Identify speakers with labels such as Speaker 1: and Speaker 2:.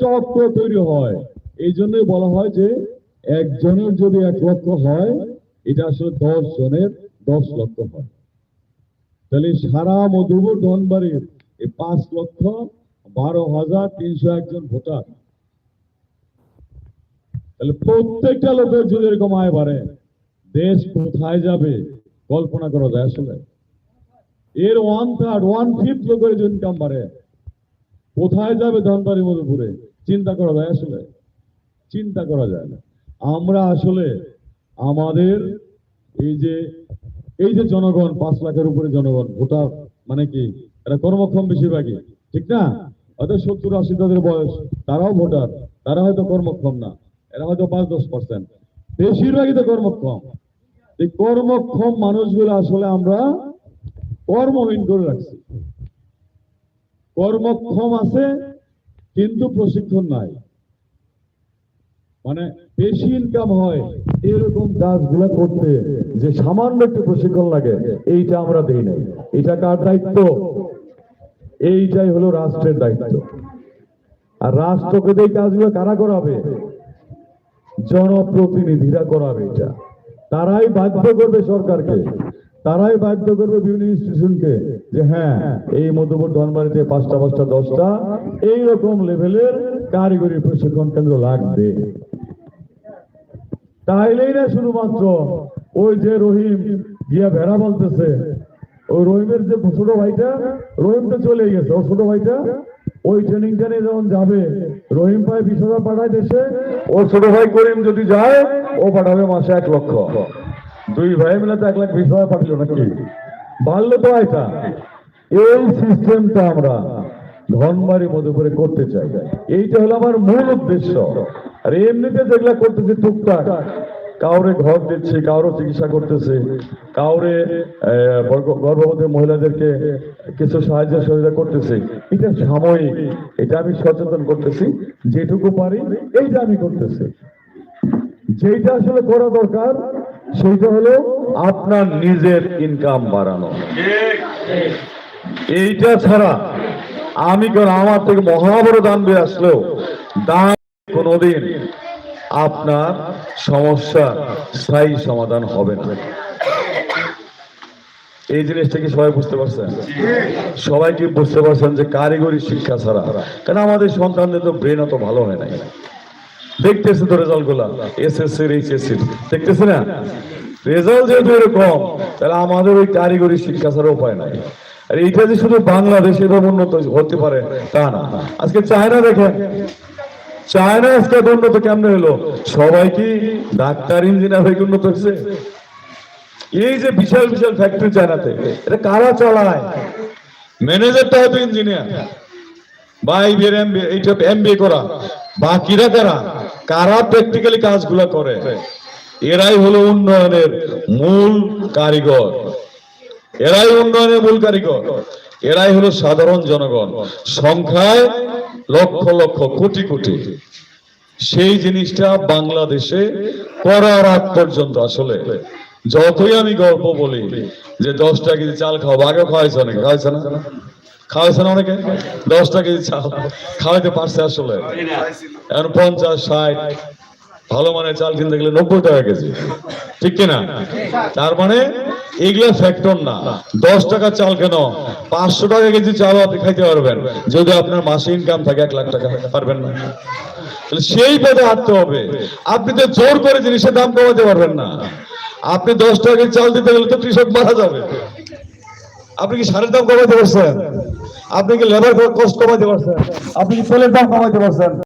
Speaker 1: চক্র তৈরি হয়। এই জন্যই বলা হয় যে, একজনের যদি এক লক্ষ হয়, এটা আসলে দশ জনের দশ লক্ষ হয়। তাহলে সারা মধুপুর ধনবাড়ির এই পাঁচ লক্ষ বারো হাজার তিনশো একজন ভোটার। তাহলে প্রত্যেকটা লোকের যদি এরকম আয় বাড়ে, দেশ কোথায় যাবে কল্পনা করা যায় আসলে? এর ওয়ান থার্ড ওয়ান ফিফথ লোকের ইনকাম বাড়ে, কোথায় যাবে ধনবাড়ি মধুপুরে? চিন্তা করা যায় আসলে? চিন্তা করা যায় না। আমরা আসলে আমাদের এই যে এই যে জনগণ, পাঁচ লাখের উপরে জনগণ, ভোটার মানে কি? এরা কর্মক্ষম বেশিরভাগই, ঠিক না? অর্থাৎ সত্তর আশি তাদের বয়স, তারাও ভোটার, তারা হয়তো কর্মক্ষম না, এরা হয়তো পাঁচ দশ পার্সেন্ট বেশিরভাগই তো কর্মক্ষম। এই কর্মক্ষম মানুষগুলো আসলে আমরা কর্মহীন করে রাখছি। কর্মক্ষম আছে কিন্তু প্রশিক্ষণ নাই। মানে বেশি ইনকাম হয় এরকম কাজগুলো করতে যে সামান্য একটু প্রশিক্ষণ লাগে, এইটা আমরা দেই নাই। এটা কার দায়িত্ব? এইটাই হলো রাষ্ট্রের দায়িত্ব। আর রাষ্ট্রকে এই কাজগুলো কারা করাবে? জনপ্রতিনিধিরা করাবে এটা। তারাই বাধ্য করবে সরকারকে। তারাই বাধ্য করবে বিভিন্ন ইনস্টিটিউশনকে যে হ্যাঁ এই মধ্যবর্তী ধনবাড়িতে পাঁচটা পাঁচটা, দশটা এইরকম লেভেলের কারিগরি প্রশিক্ষণ কেন্দ্র লাগবে। তাইলেই না শুধুমাত্র ওই যে রহিম গিয়া ভেড়া বলতেছে, ওই রহিমের যে ছোট ভাইটা, রহিম তো চলে গেছে ও ছোট ভাইটা, ওই ট্রেনিংটা নিয়ে যখন যাবে, রহিম ভাই বিশ হাজার পাঠায় দেশে, ওর ছোট ভাই করিম যদি যায়, ও পাঠাবে মাসে এক লক্ষ। দুই ভাই মিলে তো এক লাখ বিশ হাজার পাঠালো নাকি? বাড়লো তো এটা এই সিস্টেমটা আমরা ধনবাড়ি, মধুপুরে করতে চাই। এইটা হলো আমার মূল উদ্দেশ্য। আর এমনিতে যেগুলা করতেছে টুকটাক। কাউরে ঘর দিচ্ছে কাউরে চিকিৎসা করতেছে। কাউরে গর্ভবতী মহিলাদেরকে কিছু সাহায্য সহযোগিতা করতেছে। এটা সাময়িক। এটা আমি সচেতন করতেছি। যেটুকু পারি, এইটা আমি করতেছি। যেটা আসলে করা দরকার সেইটা হলো আপনার নিজের ইনকাম বাড়ানো। এইটা ছাড়া আমি কেন আমার থেকে মহাবড় দান বের আসলেও দান কোনোদিন আপনার সমস্যা স্থায়ী সমাধান হবে না। এই জিনিসটা কি সবাই বুঝতে পারছেন? সবাই কি বুঝতে পারছেন যে কারিগরি শিক্ষা ছাড়া? কারণ আমাদের সন্তানদের তো ব্রেন অত ভালো হয় নাই। দেখতেছে তো রেজাল্টগুলা এসএসসি এইচএসসি দেখতেছে না? রেজাল্ট যেহেতু এরকম, তাহলে আমাদের ওই কারিগরি শিক্ষা ছাড়া উপায় নাই। আর এইটা যে শুধু বাংলাদেশে উন্নত হতে পারে, তা না। আজকে চায়না দেখেন। চায়না আজকে উন্নত কেমনে হলো? সবাই কি ডাক্তার, ইঞ্জিনিয়ার হয়ে উন্নত হচ্ছে এই যে বিশাল বিশাল ফ্যাক্টরি চায়নাতে, এটা কারা চালায়? ম্যানেজারটা হয়তো ইঞ্জিনিয়ার বা এইটা এমবিএ করা। বাকিরা কারা? কারা প্র্যাকটিক্যালি কাজগুলো করে? এরাই হলো উন্নয়নের মূল কারিগর। এরাই উন্নয়নের মূল কারিগর। এরাই হলো সাধারণ জনগণ। সংখ্যায় লক্ষ লক্ষ, কোটি কোটি। সেই জিনিসটা বাংলাদেশে করার আগ পর্যন্ত আসলে। যতই আমি গল্প বলি যে দশটা কেজি চাল খাওয়াবো, আগে খাওয়াইছে অনেকে খাওয়াইছে না? খাওয়াইছে না অনেকে দশটা কেজি চাল। খাওয়াইতে পারছে আসলে। এখন পঞ্চাশ, ষাট, ভালো মানের চাল কিনতে গেলে নব্বই টাকা কেজি। ঠিক কিনা? তার মানে এগুলা ফ্যাক্টর না। দশ টাকা চাল কেন? পাঁচশো টাকা কেজি চাল আপনি খাইতে পারবেন। যদি আপনার মাসে ইনকাম থাকে, এক লাখ টাকা পারবেন না। সেই পথে হাঁটতে হবে। আপনি তো জোর করে জিনিসের দাম কমাতে পারবেন না। আপনি দশ টাকা কেজি চাল দিতে গেলে তো কৃষক মারা যাবে। আপনি কি সারের দাম কমাতে পারছেন? আপনি কি লেবার কস্ট কমাইতে পারছেন? আপনি কি তেলের দাম কমাইতে পারছেন?